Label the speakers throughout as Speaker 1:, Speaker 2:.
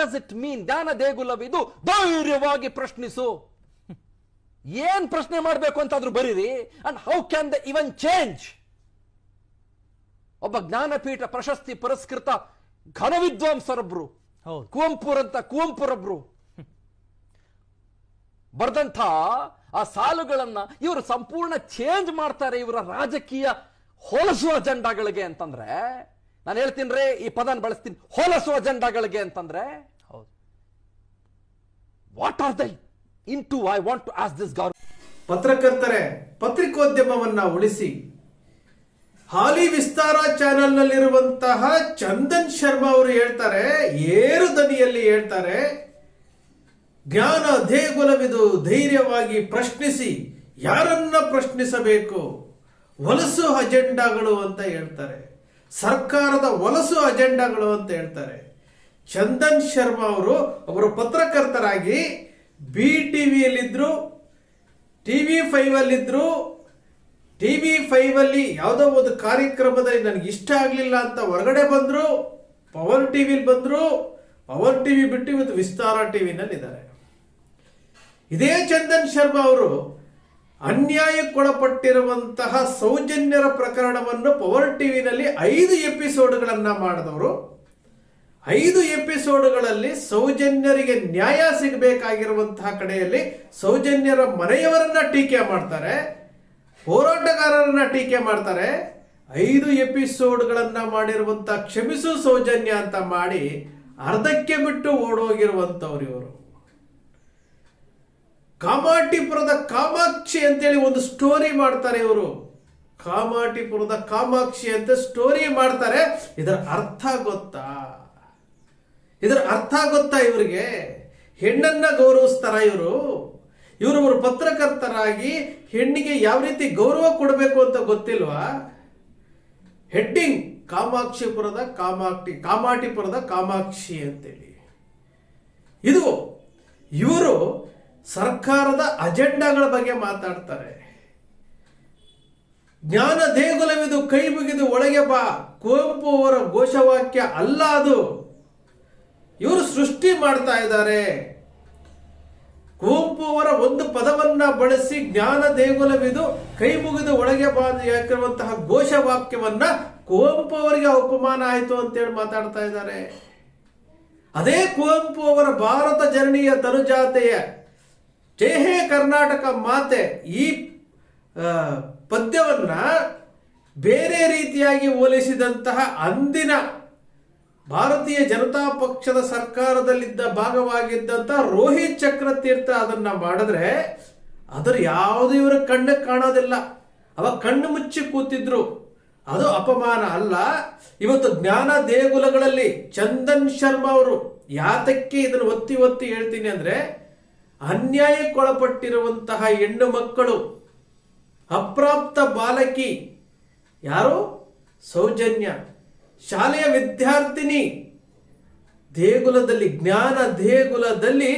Speaker 1: Does it mean ಜ್ಞಾನ ದೇಗುಲವಿದು ಧೈರ್ಯವಾಗಿ ಪ್ರಶ್ನಿಸು. ಏನ್ ಪ್ರಶ್ನೆ ಮಾಡಬೇಕು ಅಂತಾದ್ರೂ ಬರೀರಿ. And how can they even change ಒಬ್ಬ ಜ್ಞಾನಪೀಠ ಪ್ರಶಸ್ತಿ ಪುರಸ್ಕೃತ ಘನ ವಿದ್ವಾಂಸರೊಬ್ರು ಕುವೆಂಪುರಂತ ಕುವೆಂಪುರೊಬ್ರು. ಬರ್ದಂಥ ಆ ಸಾಲುಗಳನ್ನ ಇವರು ಸಂಪೂರ್ಣ ಚೇಂಜ್ ಮಾಡ್ತಾರೆ ಇವರ ರಾಜಕೀಯ ಹೋಲಿಸುವ ಅಜೆಂಡಾಗಳಿಗೆ ಅಂತಂದ್ರೆ ನಾನು ಹೇಳ್ತೀನಿ ರೀ ಈ ಪದನ ಬಳಸ್ತೀನಿ. ಹೋಲಸು ಅಜೆಂಡಾಗಳಿಗೆ ಅಂತಂದ್ರೆ
Speaker 2: ಹೌದು.
Speaker 1: What are they in to I want to ask this government
Speaker 3: ಪತ್ರಕರ್ತರೆ ಪತ್ರಿಕೋದ್ಯಮವನ್ನ ಉಳಿಸಿ. ಹಾಲಿ ವಿಸ್ತಾರ ಚಾನೆಲ್ನಲ್ಲಿರುವಂತಹ ಚಂದನ್ ಶರ್ಮಾ ಅವರು ಹೇಳ್ತಾರೆ ಏರು ದನಿಯಲ್ಲಿ ಹೇಳ್ತಾರೆ ಜ್ಞಾನ ದೇಗುಲವಿದು ಧೈರ್ಯವಾಗಿ ಪ್ರಶ್ನಿಸಿ ಯಾರನ್ನ ಪ್ರಶ್ನಿಸಬೇಕು? ವಲಸು ಅಜೆಂಡಾಗಳು ಅಂತ ಹೇಳ್ತಾರೆ. ಸರ್ಕಾರದ ವಲಸು ಅಜೆಂಡಾಗಳು ಅಂತ ಹೇಳ್ತಾರೆ. ಚಂದನ್ ಶರ್ಮಾ ಅವರು ಅವರು ಪತ್ರಕರ್ತರಾಗಿ ಬಿ ಟಿ ವಿಯಲ್ಲಿದ್ದರು ಟಿ ವಿ ಫೈವಲ್ಲಿದ್ದರು ಟಿ ವಿ ಅಲ್ಲಿ ಯಾವುದೋ ಒಂದು ಕಾರ್ಯಕ್ರಮದಲ್ಲಿ ನನಗೆ ಇಷ್ಟ ಆಗಲಿಲ್ಲ ಅಂತ ಹೊರಗಡೆ ಬಂದರು ಪವರ್ ಟಿವಿಲಿ ಬಂದರು ಪವರ್ ಟಿವಿ ಬಿಟ್ಟು ಇವತ್ತು ವಿಸ್ತಾರ ಟಿ ಇದ್ದಾರೆ ಇದೇ ಚಂದನ್ ಶರ್ಮಾ ಅವರು ಅನ್ಯಾಯಕ್ಕೊಳಪಟ್ಟಿರುವಂತಹ ಸೌಜನ್ಯರ ಪ್ರಕರಣವನ್ನು ಪವರ್ ಟಿವಿನಲ್ಲಿ ಐದು ಎಪಿಸೋಡ್ಗಳನ್ನು ಮಾಡಿದವರು. ಐದು ಎಪಿಸೋಡ್ಗಳಲ್ಲಿ ಸೌಜನ್ಯರಿಗೆ ನ್ಯಾಯ ಸಿಗಬೇಕಾಗಿರುವಂತಹ ಕಡೆಯಲ್ಲಿ ಸೌಜನ್ಯರ ಮನೆಯವರನ್ನ ಟೀಕೆ ಮಾಡ್ತಾರೆ. ಹೋರಾಟಗಾರರನ್ನ ಟೀಕೆ ಮಾಡ್ತಾರೆ. ಐದು ಎಪಿಸೋಡ್ಗಳನ್ನು ಮಾಡಿರುವಂಥ ಕ್ಷಮಿಸು ಸೌಜನ್ಯ ಅಂತ ಮಾಡಿ ಅರ್ಧಕ್ಕೆ ಬಿಟ್ಟು ಓಡೋಗಿರುವಂಥವ್ರು ಇವರು. ಕಾಮಾಟಿಪುರದ ಕಾಮಾಕ್ಷಿ ಅಂತೇಳಿ ಒಂದು ಸ್ಟೋರಿ ಮಾಡ್ತಾರೆ ಇವರು. ಕಾಮಾಟಿಪುರದ ಕಾಮಾಕ್ಷಿ ಅಂತ ಸ್ಟೋರಿ ಮಾಡ್ತಾರೆ. ಇದರ ಅರ್ಥ ಗೊತ್ತಾ? ಇದರ ಅರ್ಥ ಗೊತ್ತಾ ಇವರಿಗೆ? ಹೆಣ್ಣನ್ನ ಗೌರವಿಸ್ತಾರ ಇವರು ಇವರು ಪತ್ರಕರ್ತರಾಗಿ ಹೆಣ್ಣಿಗೆ ಯಾವ ರೀತಿ ಗೌರವ ಕೊಡಬೇಕು ಅಂತ ಗೊತ್ತಿಲ್ವಾ? ಹೆಡ್ಡಿಂಗ್, ಕಾಮಾಕ್ಷಿಪುರದ ಕಾಮಾಕ್ಷಿ, ಕಾಮಾಟಿಪುರದ ಕಾಮಾಕ್ಷಿ ಅಂತೇಳಿ. ಇದು ಇವರು ಸರ್ಕಾರದ ಅಜೆಂಡಾಗಳ ಬಗ್ಗೆ ಮಾತಾಡ್ತಾರೆ. ಜ್ಞಾನ ದೇಗುಲವಿದು ಕೈ ಮುಗಿದು ಒಳಗೆ ಬಾ. ಕುವೆಂಪು ಅವರ ಘೋಷವಾಕ್ಯ ಅಲ್ಲ ಅದು. ಇವರು ಸೃಷ್ಟಿ ಮಾಡ್ತಾ ಇದ್ದಾರೆ. ಕುವೆಂಪು ಅವರ ಒಂದು ಪದವನ್ನ ಬಳಸಿ ಜ್ಞಾನ ದೇಗುಲವಿದು ಕೈ ಮುಗಿದು ಒಳಗೆ ಬಾ ಯಾಕಿರುವಂತಹ ಘೋಷವಾಕ್ಯವನ್ನ ಕುವೆಂಪು ಅವರಿಗೆ ಅಪಮಾನ ಆಯಿತು ಅಂತೇಳಿ ಮಾತಾಡ್ತಾ ಇದ್ದಾರೆ. ಅದೇ ಕುವೆಂಪು ಅವರ ಭಾರತ ಜನನೀಯ ತನುಜಾತೆಯ ಜೈ ಹೇ ಕರ್ನಾಟಕ ಮಾತೆ ಈ ಪದ್ಯವನ್ನ ಬೇರೆ ರೀತಿಯಾಗಿ ಹೋಲಿಸಿದಂತಹ ಅಂದಿನ ಭಾರತೀಯ ಜನತಾ ಪಕ್ಷದ ಸರ್ಕಾರದಲ್ಲಿದ್ದ ಭಾಗವಾಗಿದ್ದಂತ ರೋಹಿತ್ ಚಕ್ರತೀರ್ಥ ಅದನ್ನ ಮಾಡಿದ್ರೆ ಅದರ ಯಾವುದು ಇವರ ಕಣ್ಣಿಗೆ ಕಾಣೋದಿಲ್ಲ. ಅವ ಕಣ್ಣು ಮುಚ್ಚಿ ಕೂತಿದ್ರು. ಅದು ಅಪಮಾನ ಅಲ್ಲ. ಇವತ್ತು ಜ್ಞಾನ ದೇಗುಲಗಳಲ್ಲಿ ಚಂದನ್ ಶರ್ಮಾ ಅವರು ಯಾತಕ್ಕೆ ಇದನ್ನು ಒತ್ತಿ ಒತ್ತಿ ಹೇಳ್ತೀನಿ ಅಂದ್ರೆ ಅನ್ಯಾಯಕ್ಕೊಳಪಟ್ಟಿರುವಂತಹ ಹೆಣ್ಣು ಮಕ್ಕಳು, ಅಪ್ರಾಪ್ತ ಬಾಲಕಿ, ಯಾರು? ಸೌಜನ್ಯ. ಶಾಲೆಯ ವಿದ್ಯಾರ್ಥಿನಿ. ದೇಗುಲದಲ್ಲಿ, ಜ್ಞಾನ ದೇಗುಲದಲ್ಲಿ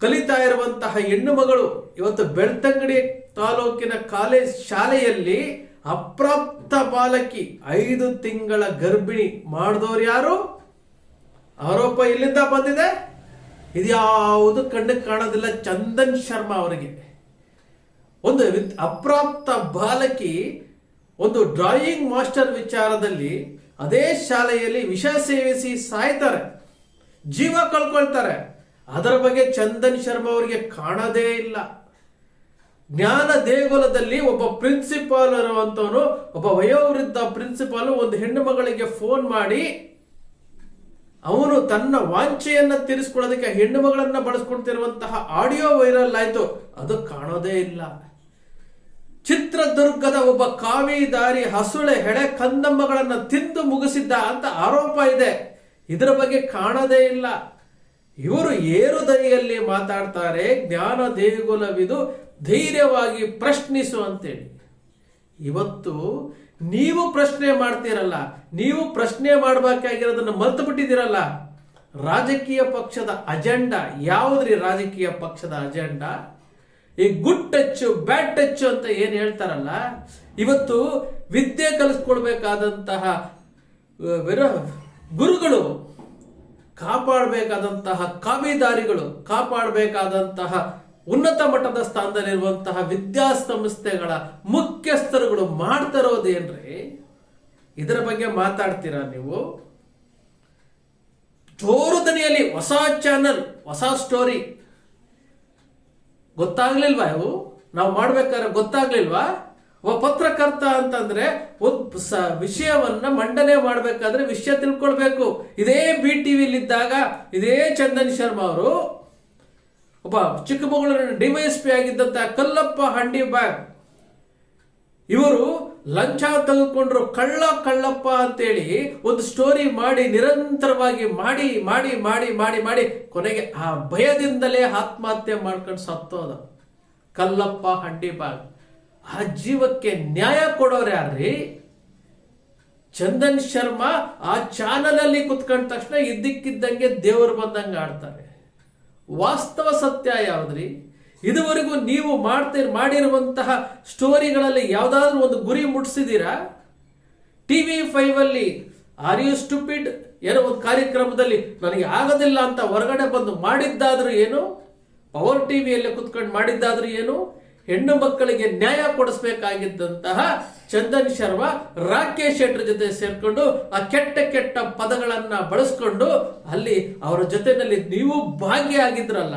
Speaker 3: ಕಲಿತಾ ಇರುವಂತಹ ಹೆಣ್ಣು ಮಗಳು ಇವತ್ತು ಬೆಳ್ತಂಗಡಿ ತಾಲೂಕಿನ ಕಾಲೇಜ್ ಶಾಲೆಯಲ್ಲಿ ಅಪ್ರಾಪ್ತ ಬಾಲಕಿ, ಐದು ತಿಂಗಳ ಗರ್ಭಿಣಿ ಮಾಡಿದವರು ಯಾರು? ಆರೋಪ ಇಲ್ಲಿಂದ ಬಂದಿದೆ. ಇದ್ಯಾವುದು ಕಣ್ಣಿಗೆ ಕಾಣೋದಿಲ್ಲ ಚಂದನ್ ಶರ್ಮಾ ಅವರಿಗೆ. ಒಂದು ಅಪ್ರಾಪ್ತ ಬಾಲಕಿ, ಒಂದು ಡ್ರಾಯಿಂಗ್ ಮಾಸ್ಟರ್ ವಿಚಾರದಲ್ಲಿ ಅದೇ ಶಾಲೆಯಲ್ಲಿ ವಿಷ ಸೇವಿಸಿ ಸಾಯ್ತಾರೆ, ಜೀವ ಕಳ್ಕೊಳ್ತಾರೆ. ಅದರ ಬಗ್ಗೆ ಚಂದನ್ ಶರ್ಮಾ ಅವರಿಗೆ ಕಾಣದೇ ಇಲ್ಲ. ಜ್ಞಾನ ದೇಗುಲದಲ್ಲಿ ಒಬ್ಬ ಪ್ರಿನ್ಸಿಪಾಲ್ ಇರುವಂತವನು, ಒಬ್ಬ ವಯೋವೃದ್ಧ ಪ್ರಿನ್ಸಿಪಾಲ್ ಒಂದು ಹೆಣ್ಣು ಮಗಳಿಗೆ ಫೋನ್ ಮಾಡಿ ಅವನು ತನ್ನ ವಾಂಛೆಯನ್ನ ತೀರಿಸ್ಕೊಳ್ಳೋದಕ್ಕೆ ಹೆಣ್ಣು ಮಗಳನ್ನ ಬಳಸ್ಕೊಳ್ತಿರುವಂತಹ ಆಡಿಯೋ ವೈರಲ್ ಆಯ್ತು. ಅದು ಕಾಣೋದೇ ಇಲ್ಲ. ಚಿತ್ರದುರ್ಗದ ಒಬ್ಬ ಕಾವಿದಾರಿ ಹಸುಳೆ ಹೆಡೆ ಕಂದಮ್ಮಗಳನ್ನ ತಿಂದು ಮುಗಿಸಿದ್ದ ಅಂತ ಆರೋಪ ಇದೆ. ಇದರ ಬಗ್ಗೆ ಕಾಣದೇ ಇಲ್ಲ. ಇವರು ಏರು ದನಿಯಲ್ಲಿ ಮಾತಾಡ್ತಾರೆ, ಜ್ಞಾನ ದೇಗುಲವಿದು ಧೈರ್ಯವಾಗಿ ಪ್ರಶ್ನಿಸು ಅಂತೇಳಿ. ಇವತ್ತು ನೀವು ಪ್ರಶ್ನೆ ಮಾಡ್ತೀರಲ್ಲ, ನೀವು ಪ್ರಶ್ನೆ ಮಾಡಬೇಕಾಗಿರೋದನ್ನ ಮರೆತು ಬಿಟ್ಟಿದ್ದೀರಲ್ಲ ರಾಜಕೀಯ ಪಕ್ಷದ ಅಜೆಂಡಾ, ಯಾವುದ್ರಿ ರಾಜಕೀಯ ಪಕ್ಷದ ಅಜೆಂಡಾ? ಈ ಗುಡ್ ಟಚ್ ಬ್ಯಾಡ್ ಟಚ್ ಅಂತ ಏನು ಹೇಳ್ತಾರಲ್ಲ, ಇವತ್ತು ವಿದ್ಯೆ ಕಲಿಸ್ಕೊಳ್ಬೇಕಾದಂತಹ ಗುರುಗಳು, ಕಾಪಾಡಬೇಕಾದಂತಹ ಕಾವಿದಾರಿಗಳು ಕಾಪಾಡಬೇಕಾದಂತಹ ಉನ್ನತ ಮಟ್ಟದ ಸ್ಥಾನದಲ್ಲಿರುವಂತಹ ವಿದ್ಯಾಸಂಸ್ಥೆಗಳ ಮುಖ್ಯಸ್ಥರುಗಳು ಮಾಡ್ತಾ ಇರೋದೇನ್ರಿ ಇದರ ಬಗ್ಗೆ ಮಾತಾಡ್ತೀರಾ ನೀವು? ಜೋರು ದನಿಯಲ್ಲಿ ಹೊಸ ಚಾನಲ್ ಹೊಸ ಸ್ಟೋರಿ ಗೊತ್ತಾಗ್ಲಿಲ್ವಾ ಇವು? ನಾವು ಮಾಡ್ಬೇಕಾದ್ರೆ ಗೊತ್ತಾಗ್ಲಿಲ್ವಾ? ಒಬ್ಬ ಪತ್ರಕರ್ತ ಅಂತಂದ್ರೆ ವಿಷಯವನ್ನ ಮಂಡನೆ ಮಾಡಬೇಕಾದ್ರೆ ವಿಷಯ ತಿಳ್ಕೊಳ್ಬೇಕು. ಇದೇ ಬಿ ಟಿವಿಲಿದ್ದಾಗ ಇದೇ ಚಂದನ್ ಶರ್ಮಾ ಅವರು ಒಬ್ಬ ಚಿಕ್ಕಮಗಳೂರಿನ ಡಿವೈಎಸ್ಪಿ ಆಗಿದ್ದಂಥ ಕಲ್ಲಪ್ಪ ಹಂಡಿ ಬ್ಯಾಗ್ ಇವರು ಲಂಚ ತೆಗೆದುಕೊಂಡ್ರು ಕಳ್ಳ ಕಳ್ಳಪ್ಪ ಅಂತೇಳಿ ಒಂದು ಸ್ಟೋರಿ ಮಾಡಿ, ನಿರಂತರವಾಗಿ ಮಾಡಿ ಮಾಡಿ ಮಾಡಿ ಮಾಡಿ ಮಾಡಿ ಕೊನೆಗೆ ಆ ಭಯದಿಂದಲೇ ಆತ್ಮಹತ್ಯೆ ಮಾಡ್ಕೊಂಡು ಸತ್ತೋದ ಕಲ್ಲಪ್ಪ ಹಂಡಿ ಬಾಗ್. ಆ ಜೀವಕ್ಕೆ ನ್ಯಾಯ ಕೊಡೋರು ಯಾರ್ರಿ? ಚಂದನ್ ಶರ್ಮಾ ಆ ಚಾನಲ್ ಅಲ್ಲಿ ಕುತ್ಕೊಂಡ ತಕ್ಷಣ ಇದ್ದಕ್ಕಿದ್ದಂಗೆ ದೇವರು ಬಂದಂಗೆ ಆಡ್ತಾರೆ. ವಾಸ್ತವ ಸತ್ಯ ಯಾವುದ್ರಿ? ಇದುವರೆಗೂ ನೀವು ಮಾಡ್ತೀರ್ ಮಾಡಿರುವಂತಹ ಸ್ಟೋರಿಗಳಲ್ಲಿ ಯಾವುದಾದ್ರೂ ಒಂದು ಗುರಿ ಮುಟ್ಸಿದೀರಾ ಟಿವಿ ವಿ ಅಲ್ಲಿ ಆರ್ ಯು ಸ್ಟುಪಿಡ್ ಏನೋ ಒಂದು ಕಾರ್ಯಕ್ರಮದಲ್ಲಿ ನನಗೆ ಆಗೋದಿಲ್ಲ ಅಂತ ಹೊರಗಡೆ ಬಂದು ಮಾಡಿದ್ದಾದ್ರೂ ಏನು? ಪವರ್ ಟಿವಿಯಲ್ಲಿ ಕುತ್ಕೊಂಡು ಮಾಡಿದ್ದಾದ್ರೂ ಏನು? ಹೆಣ್ಣು ಮಕ್ಕಳಿಗೆ ನ್ಯಾಯ ಕೊಡಿಸ್ಬೇಕಾಗಿದ್ದಂತಹ ಚಂದನ್ ಶರ್ಮಾ, ರಾಕೇಶ್ ಶೆಟ್ಟರ್ ಜೊತೆ ಸೇರ್ಕೊಂಡು ಆ ಕೆಟ್ಟ ಕೆಟ್ಟ ಪದಗಳನ್ನ ಬಳಸ್ಕೊಂಡು ಅಲ್ಲಿ ಅವರ ಜೊತೆನಲ್ಲಿ ನೀವು ಭಾಗಿಯಾಗಿದ್ರಲ್ಲ,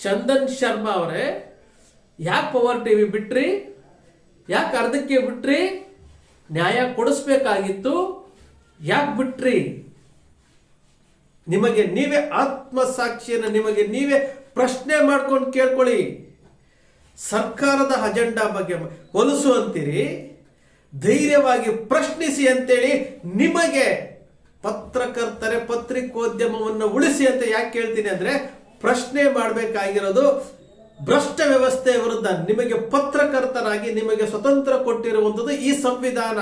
Speaker 3: ಚಂದನ್ ಶರ್ಮಾ ಅವರೇ, ಯಾಕೆ ಪವರ್ ಟಿವಿ ಬಿಟ್ರಿ? ಯಾಕೆ ಅರ್ಧಕ್ಕೆ ಬಿಟ್ರಿ? ನ್ಯಾಯ ಕೊಡಿಸ್ಬೇಕಾಗಿತ್ತು. ಯಾಕೆ ಬಿಟ್ರಿ? ನಿಮಗೆ ನೀವೇ ಆತ್ಮಸಾಕ್ಷಿಯನ್ನು, ನಿಮಗೆ ನೀವೇ ಪ್ರಶ್ನೆ ಮಾಡ್ಕೊಂಡು ಕೇಳ್ಕೊಳ್ಳಿ. ಸರ್ಕಾರದ ಅಜೆಂಡಾ ಬಗ್ಗೆ ಹೊಲಸು ಅಂತೀರಿ ಧೈರ್ಯವಾಗಿ ಪ್ರಶ್ನಿಸಿ ಅಂತೇಳಿ ನಿಮಗೆ ಪತ್ರಕರ್ತರೆ ಪತ್ರಿಕೋದ್ಯಮವನ್ನು ಉಳಿಸಿ ಅಂತ ಯಾಕೆ ಕೇಳ್ತೀನಿ ಅಂದ್ರೆ, ಪ್ರಶ್ನೆ ಮಾಡಬೇಕಾಗಿರೋದು ಭ್ರಷ್ಟ ವ್ಯವಸ್ಥೆಯ ವಿರುದ್ಧ ನಿಮಗೆ ಪತ್ರಕರ್ತರಾಗಿ ನಿಮಗೆ ಸ್ವತಂತ್ರ ಕೊಟ್ಟಿರುವಂಥದ್ದು ಈ ಸಂವಿಧಾನ.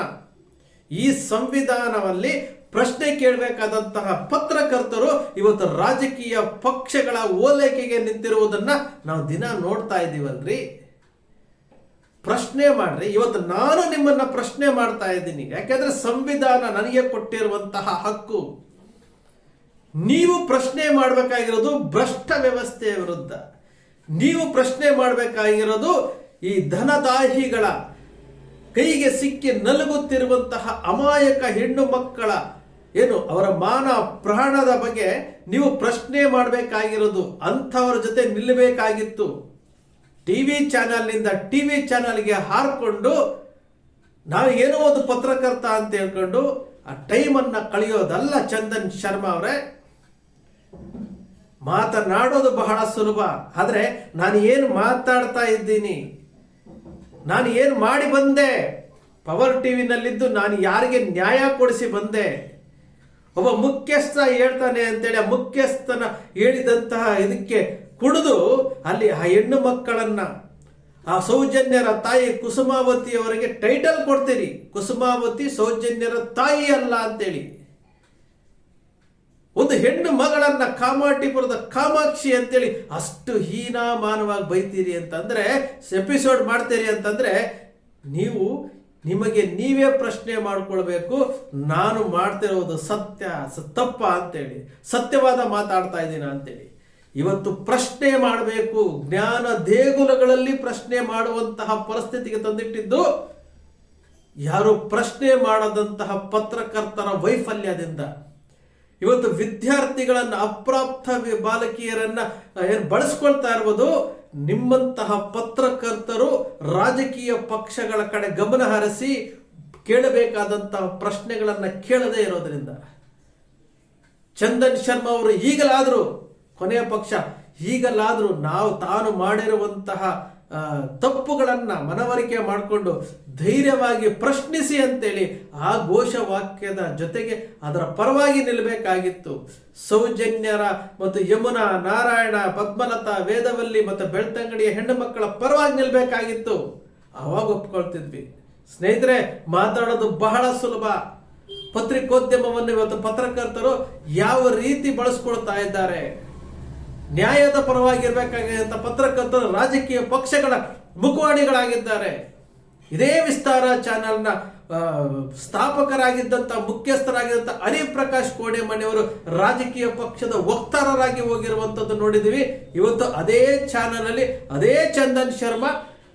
Speaker 3: ಈ ಸಂವಿಧಾನದಲ್ಲಿ ಪ್ರಶ್ನೆ ಕೇಳಬೇಕಾದಂತಹ ಪತ್ರಕರ್ತರು ಇವತ್ತು ರಾಜಕೀಯ ಪಕ್ಷಗಳ ಓಲೈಕೆಗೆ ನಿಂತಿರುವುದನ್ನ ನಾವು ದಿನ ನೋಡ್ತಾ ಇದ್ದೀವಲ್ರಿ. ಪ್ರಶ್ನೆ ಮಾಡ್ರಿ, ಇವತ್ತು ನಾನು ನಿಮ್ಮನ್ನ ಪ್ರಶ್ನೆ ಮಾಡ್ತಾ ಇದ್ದೀನಿ. ಯಾಕೆಂದ್ರೆ ಸಂವಿಧಾನ ನನಗೆ ಕೊಟ್ಟಿರುವಂತಹ ಹಕ್ಕು. ನೀವು ಪ್ರಶ್ನೆ ಮಾಡಬೇಕಾಗಿರೋದು ಭ್ರಷ್ಟ ವ್ಯವಸ್ಥೆಯ ವಿರುದ್ಧ. ನೀವು ಪ್ರಶ್ನೆ ಮಾಡಬೇಕಾಗಿರೋದು ಈ ಧನದಾಹಿಗಳ ಕೈಗೆ ಸಿಕ್ಕಿ ನಲುಗುತ್ತಿರುವಂತಹ ಅಮಾಯಕ ಹೆಣ್ಣು ಮಕ್ಕಳ ಏನು, ಅವರ ಮಾನ ಪ್ರಾಣದ ಬಗ್ಗೆ ನೀವು ಪ್ರಶ್ನೆ ಮಾಡಬೇಕಾಗಿರೋದು ಅಂಥವರ ಜೊತೆ ನಿಲ್ಲಬೇಕಾಗಿತ್ತು. ಟಿ ವಿ ಚಾನಲ್ನಿಂದ ಟಿವಿ ಚಾನಲ್ಗೆ ಹಾರಿಕೊಂಡು ನಾವು ಏನೋ ಒಂದು ಪತ್ರಕರ್ತ ಅಂತ ಹೇಳ್ಕೊಂಡು ಆ ಟೈಮನ್ನು ಕಳೆಯೋದಲ್ಲ ಚಂದನ್ ಶರ್ಮಾ ಅವರೇ. ಮಾತನಾಡೋದು ಬಹಳ ಸುಲಭ, ಆದರೆ ನಾನು ಏನು ಮಾತಾಡ್ತಾ ಇದ್ದೀನಿ, ನಾನು ಏನು ಮಾಡಿ ಬಂದೆ, ಪವರ್ ಟಿವಿನಲ್ಲಿದ್ದು ನಾನು ಯಾರಿಗೆ ನ್ಯಾಯ ಕೊಡಿಸಿ ಬಂದೆ ಒಬ್ಬ ಮುಖ್ಯಸ್ಥ ಹೇಳ್ತಾನೆ ಅಂತೇಳಿ ಆ ಮುಖ್ಯಸ್ಥನ ಹೇಳಿದಂತಹ ಇದಕ್ಕೆ ಕುಡಿದು ಅಲ್ಲಿ ಆ ಹೆಣ್ಣು ಮಕ್ಕಳನ್ನ, ಆ ಸೌಜನ್ಯರ ತಾಯಿ ಕುಸುಮಾವತಿ ಅವರಿಗೆ ಟೈಟಲ್ ಕೊಡ್ತೀರಿ ಕುಸುಮಾವತಿ ಸೌಜನ್ಯರ ತಾಯಿ ಅಲ್ಲ ಅಂತೇಳಿ. ಒಂದು ಹೆಣ್ಣು ಮಗಳನ್ನ ಕಾಮಾಟಿಪುರದ ಕಾಮಾಕ್ಷಿ ಅಂತೇಳಿ ಅಷ್ಟು ಹೀನಾಮಾನವಾಗಿ ಬೈತೀರಿ ಅಂತಂದ್ರೆ ಎಪಿಸೋಡ್ ಮಾಡ್ತೀರಿ ಅಂತಂದ್ರೆ, ನೀವು ನಿಮಗೆ ನೀವೇ ಪ್ರಶ್ನೆ ಮಾಡಿಕೊಳ್ಬೇಕು, ನಾನು ಮಾಡ್ತಿರೋದು ಸತ್ಯ, ಸ- ತಪ್ಪ ಅಂತೇಳಿ, ಸತ್ಯವಾದ ಮಾತಾಡ್ತಾ ಇದ್ದೀನ ಅಂತೇಳಿ. ಇವತ್ತು ಪ್ರಶ್ನೆ ಮಾಡಬೇಕು, ಜ್ಞಾನ ದೇಗುಲಗಳಲ್ಲಿ ಪ್ರಶ್ನೆ ಮಾಡುವಂತಹ ಪರಿಸ್ಥಿತಿಗೆ ತಂದಿಟ್ಟಿದ್ದು, ಯಾರು ಪ್ರಶ್ನೆ ಮಾಡದಂತಹ ಪತ್ರಕರ್ತರ ವೈಫಲ್ಯದಿಂದ. ಇವತ್ತು ವಿದ್ಯಾರ್ಥಿಗಳನ್ನ ಅಪ್ರಾಪ್ತ ಬಾಲಕಿಯರನ್ನ, ಏನು ಬಳಸ್ಕೊಳ್ತಾ ಇರುವುದು ನಿಮ್ಮಂತಹ ಪತ್ರಕರ್ತರು ರಾಜಕೀಯ ಪಕ್ಷಗಳ ಕಡೆ ಗಮನ ಹರಿಸಿ ಕೇಳಬೇಕಾದಂತಹ ಪ್ರಶ್ನೆಗಳನ್ನ ಕೇಳದೇ ಇರೋದ್ರಿಂದ. ಚಂದನ್ ಶರ್ಮಾ ಅವರು ಈಗಲಾದರೂ ಕೊನೆಯ ಪಕ್ಷ, ಈಗಲಾದರೂ ನಾವು ತಾನು ಮಾಡಿರುವಂತಹ ತಪ್ಪುಗಳನ್ನ ಮನವರಿಕೆ ಮಾಡಿಕೊಂಡು ಧೈರ್ಯವಾಗಿ ಪ್ರಶ್ನಿಸಿ ಅಂತೇಳಿ ಆ ಘೋಷವಾಕ್ಯದ ಜೊತೆಗೆ ಅದರ ಪರವಾಗಿ ನಿಲ್ಲಬೇಕಾಗಿತ್ತು ಸೌಜನ್ಯರ ಮತ್ತು ಯಮುನಾ, ನಾರಾಯಣ, ಪದ್ಮಲತಾ, ವೇದವಲ್ಲಿ ಮತ್ತು ಬೆಳ್ತಂಗಡಿಯ ಹೆಣ್ಣು ಮಕ್ಕಳ ಪರವಾಗಿ ನಿಲ್ಲಬೇಕಾಗಿತ್ತು ಅವಾಗ ಒಪ್ಕೊಳ್ತಿದ್ವಿ. ಸ್ನೇಹಿತರೆ, ಮಾತಾಡೋದು ಬಹಳ ಸುಲಭ. ಪತ್ರಿಕೋದ್ಯಮವನ್ನು ಇವತ್ತು ಪತ್ರಕರ್ತರು ಯಾವ ರೀತಿ ಬಳಸ್ಕೊಳ್ತಾ ಇದ್ದಾರೆ? ನ್ಯಾಯದ ಪರವಾಗಿರ್ಬೇಕಾಗಿದ್ದಂಥ ಪತ್ರಕರ್ತರು ರಾಜಕೀಯ ಪಕ್ಷಗಳ ಮುಖವಾಣಿಗಳಾಗಿದ್ದಾರೆ. ಇದೇ ವಿಸ್ತಾರ ಚಾನೆಲ್ನ ಸ್ಥಾಪಕರಾಗಿದ್ದಂಥ ಮುಖ್ಯಸ್ಥರಾಗಿದ್ದಂಥ ಹರಿಪ್ರಕಾಶ್ ಹರಿ ಪ್ರಕಾಶ್ ಕೋಡೆಮನೆಯವರು ರಾಜಕೀಯ ಪಕ್ಷದ ವಕ್ತಾರರಾಗಿ ಹೋಗಿರುವಂಥದ್ದು ನೋಡಿದೀವಿ ಇವತ್ತು ಅದೇ ಚಾನಲಲ್ಲಿ ಅದೇ ಚಂದನ್ ಶರ್ಮಾ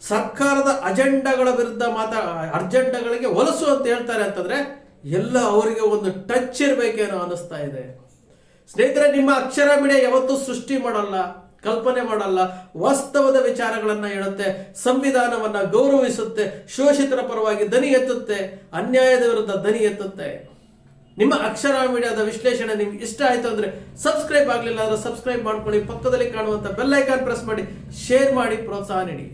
Speaker 3: ಸರ್ಕಾರದ ಅಜೆಂಡಾಗಳ ವಿರುದ್ಧ ಮಾತಾ ಅಜೆಂಡಾಗಳಿಗೆ ಹೊಲಸು ಅಂತ ಹೇಳ್ತಾರೆ ಅಂತಂದ್ರೆ ಎಲ್ಲ ಅವರಿಗೆ ಒಂದು ಟಚ್ ಇರಬೇಕೇನೋ ಅನಿಸ್ತಾ ಇದೆ. ಸ್ನೇಹಿತರೆ, ನಿಮ್ಮ ಅಕ್ಷರ ಮಿಡಿಯ ಯಾವತ್ತೂ ಸೃಷ್ಟಿ ಮಾಡಲ್ಲ, ಕಲ್ಪನೆ ಮಾಡಲ್ಲ, ವಾಸ್ತವದ ವಿಚಾರಗಳನ್ನ ಹೇಳುತ್ತೆ, ಸಂವಿಧಾನವನ್ನ ಗೌರವಿಸುತ್ತೆ, ಶೋಷಿತರ ಪರವಾಗಿ ದನಿ ಎತ್ತುತ್ತೆ, ಅನ್ಯಾಯದ ವಿರುದ್ಧ ದನಿ ಎತ್ತುತ್ತೆ. ನಿಮ್ಮ ಅಕ್ಷರ ಮೀಡಿಯಾದ ವಿಶ್ಲೇಷಣೆ ನಿಮ್ಗೆ ಇಷ್ಟ ಆಯ್ತು ಅಂದ್ರೆ ಸಬ್ಸ್ಕ್ರೈಬ್ ಆಗಲಿಲ್ಲ ಅಂದ್ರೆ ಸಬ್ಸ್ಕ್ರೈಬ್ ಮಾಡ್ಕೊಳ್ಳಿ, ಪಕ್ಕದಲ್ಲಿ ಕಾಣುವಂತ ಬೆಲ್ ಐಕಾನ್ ಪ್ರೆಸ್ ಮಾಡಿ ಶೇರ್ ಮಾಡಿ, ಪ್ರೋತ್ಸಾಹ ನೀಡಿ.